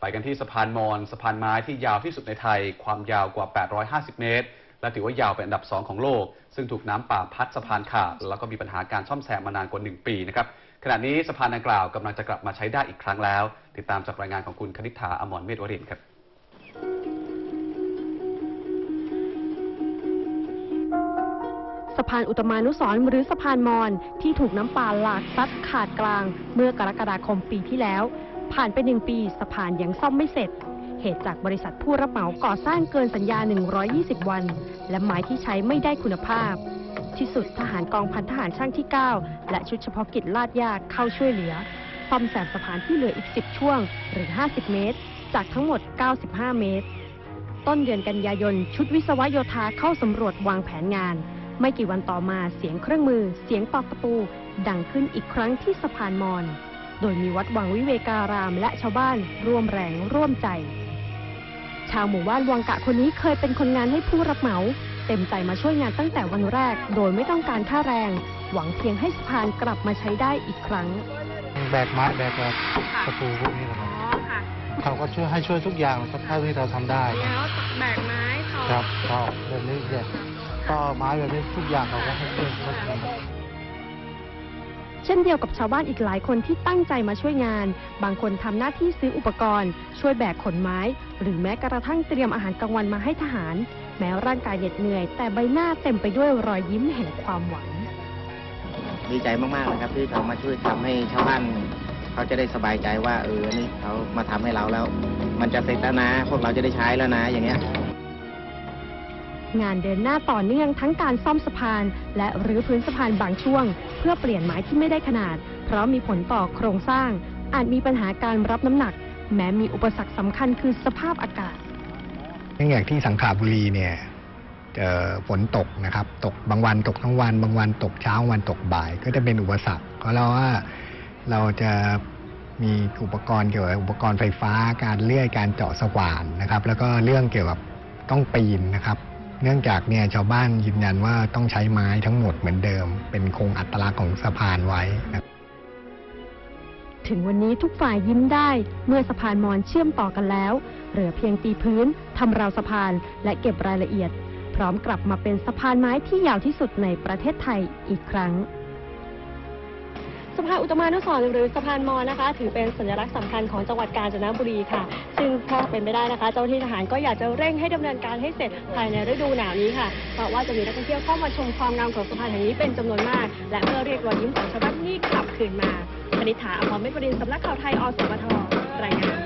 ไปกันที่สะพานมอญสะพานไม้ที่ยาวที่สุดในไทย ความยาวกว่า 850 เมตร และถือว่ายาวเป็นอันดับ 2 ของโลก ซึ่งถูกน้ำป่าพัดสะพานขาด แล้วก็มีปัญหาการซ่อมแซมมานานกว่า 1 ปีนะครับ ขณะนี้สะพานดังกล่าวกำลังจะกลับมาใช้ได้อีกครั้งแล้ว ติดตามจากรายงานของคุณคณิษฐาอมรเมธวรินครับสะพานอุตมานุสรหรือสะพานมอญที่ถูกน้ำป่าหลากซัดขาดกลาง เมื่อกรกฎาคมปีที่แล้ว ผ่านไปหนึ่งปีสะพานยังซ่อมไม่เสร็จ เหตุจากบริษัทผู้รับเหมาก่อสร้างเกินสัญญา 120 วัน และไม้ที่ใช้ไม่ได้คุณภาพ ที่สุดทหารกองพันทหารช่างที่ 9 และชุดเฉพาะกิจลาดยาเข้าช่วยเหลือซ่อมแซมสะพานที่เหลืออีก 10 ช่วงหรือ 50 เมตร จากทั้งหมด 95 เมตร ต้นเดือนกันยายน ชุดวิศวโยธาเข้าสำรวจวางแผนงาน ไม่กี่วันต่อมาเสียงเครื่องมือ เสียงตอกตะปู ดังขึ้นอีกครั้งที่สะพานมอญ โดยมีวัดวังวิเวการามและชาวบ้านร่วมแรงร่วมใจ ชาวหมู่บ้านวังกะคนนี้เคยเป็นคนงานให้ผู้รับเหมา เต็มใจมาช่วยงานตั้งแต่วันแรก โดยไม่ต้องการค่าแรง หวังเพียงให้สะพานกลับมาใช้ได้อีกครั้ง แบกไม้แบกแบบตะปูพวกนี้แหละครับเขาก็ช่วยให้ช่วยทุกอย่างครับเท่าที่เราทำได้ แล้วแบกไม้ทอครับก็แบบนี้แบบก็ไม้แบบนี้ทุกอย่างเขาก็ให้ช่วยเขาทำ เช่นเดียวกับชาวบ้านอีกหลายคนที่ตั้งใจมาช่วยงาน บางคนทำหน้าที่ซื้ออุปกรณ์ ช่วยแบกขนไม้ หรือแม้กระทั่งเตรียมอาหารกลางวันมาให้ทหาร แม้ร่างกายเหน็ดเหนื่อย แต่ใบหน้าเต็มไปด้วยรอยยิ้มแห่งความหวัง ดีใจมากๆนะครับที่เขามาช่วยทำให้ชาวบ้านเขาจะได้สบายใจว่าเออนี่เขามาทำให้เราแล้ว มันจะเสร็จแล้วนะ พวกเราจะได้ใช้แล้วนะ อย่างเงี้ย งานเดินหน้าต่อเนื่องทั้งการซ่อมสะพาน และรื้อพื้นสะพานบางช่วง เพื่อเปลี่ยนไม้ที่ไม่ได้ขนาด เพราะมีผลต่อโครงสร้าง อาจมีปัญหาการรับน้ำหนัก แม้มีอุปสรรคสำคัญคือสภาพอากาศเนื่องจากที่สังขละบุรีเนี่ยเอ่อฝนตกนะครับ ตกบางวันตกทั้งวัน บางวันตกเช้าวันตกบ่าย ก็จะเป็นอุปสรรคเพราะเราว่าเราจะมีอุปกรณ์เกี่ยวกับอุปกรณ์ไฟฟ้า การเลื่อยการเจาะสว่านนะครับ แล้วก็เรื่องเกี่ยวกับต้องปีนนะครับ เนื่องจากเนี่ยชาวบ้านยืนยันว่าต้องใช้ไม้ทั้งหมดเหมือนเดิม เป็นคงอัตลักษณ์ของสะพานไว้นะถึงวันนี้ทุกฝ่ายยิ้มได้เมื่อสะพานมอญเชื่อมต่อกันแล้ว เหลือเพียงตีพื้นทำราวสะพานและเก็บรายละเอียด พร้อมกลับมาเป็นสะพานไม้ที่ยาวที่สุดในประเทศไทยอีกครั้ง สะพานอุตมานุสรณ์หรือสะพานมอนะคะ ถือเป็นสัญลักษณ์สำคัญของจังหวัดกาญจนบุรีค่ะ ซึ่งถ้าเป็นไปได้นะคะ เจ้าหน้าที่ทหารก็อยากจะเร่งให้ดำเนินการให้เสร็จภายในฤดูหนาวนี้ค่ะ เพราะว่าจะมีนักท่องเที่ยวเข้ามาชมความงามของสะพานแห่งนี้เป็นจำนวนมาก และเพื่อเรียกรอยยิ้มของชาวบ้านที่กลับคืนมาคณิษฐาอภรณ์เมธบดินทร์สำนักข่าวไทยอสมทรายงาน